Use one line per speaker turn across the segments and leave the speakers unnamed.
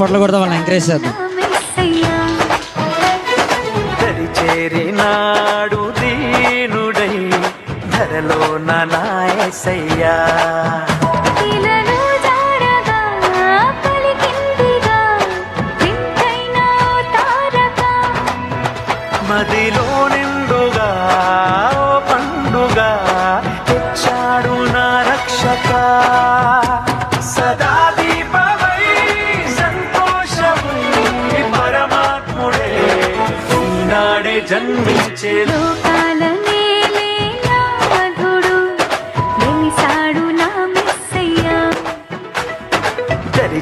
చప్పట్లు కొడతా వాళ్ళని ఎంకరేజ్ చేద్దాం.
చేరినాడు దీనుడై ధరలో నాయసయ్యా.
ఇలను జాడగా పలికిందిగా వింతైన తారక
మదిలో నిండుగా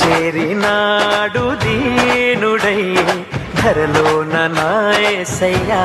చేరినాడు దీనుడై ధరలో నాయసయ్యా.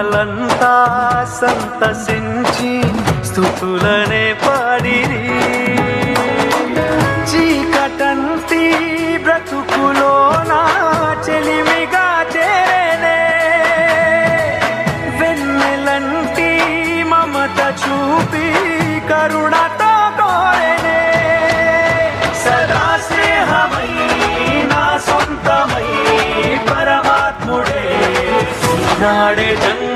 దూతలంతా సంతసించి స్థుతులనే పాడిరి. చీకటంతి బ్రతుకులో నా చెలిమిగా చేరేనే. వెన్నెలంటి మమత చూపి కరుణతో కోరేనే. సదా స్నేహమై నా సొంతమై పరమాత్ముడే. నాడే జన్మించే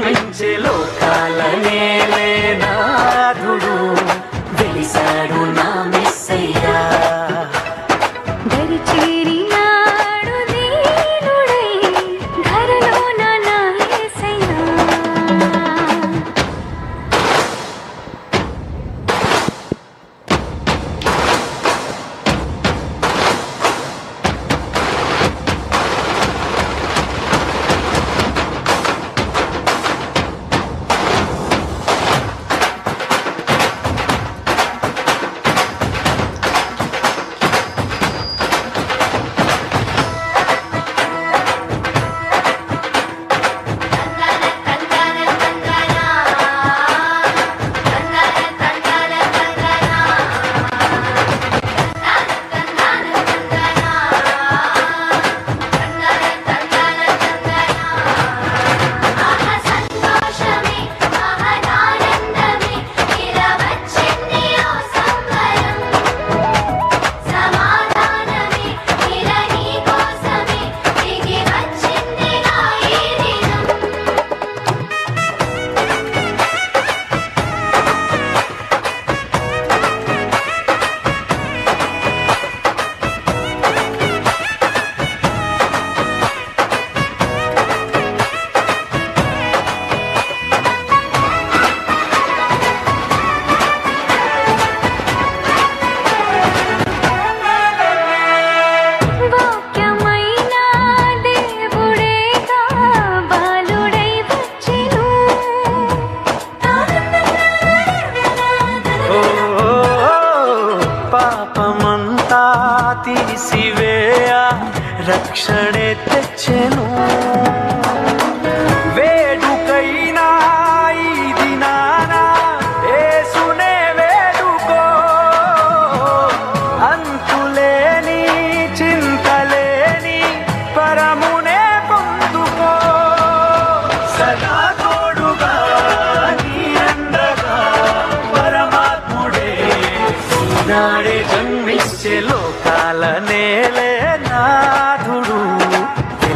తెచ్చెను. వేడుకైనా ఈ దినాన యేసునే వేడుకో. అంతులేని చింతలేని పరమునే పొందుకో. సదా తోడుగా నీ పరమాత్ముడే. నాడే జన్మించే లోకాల నేలే.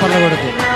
పరమాత్ముడే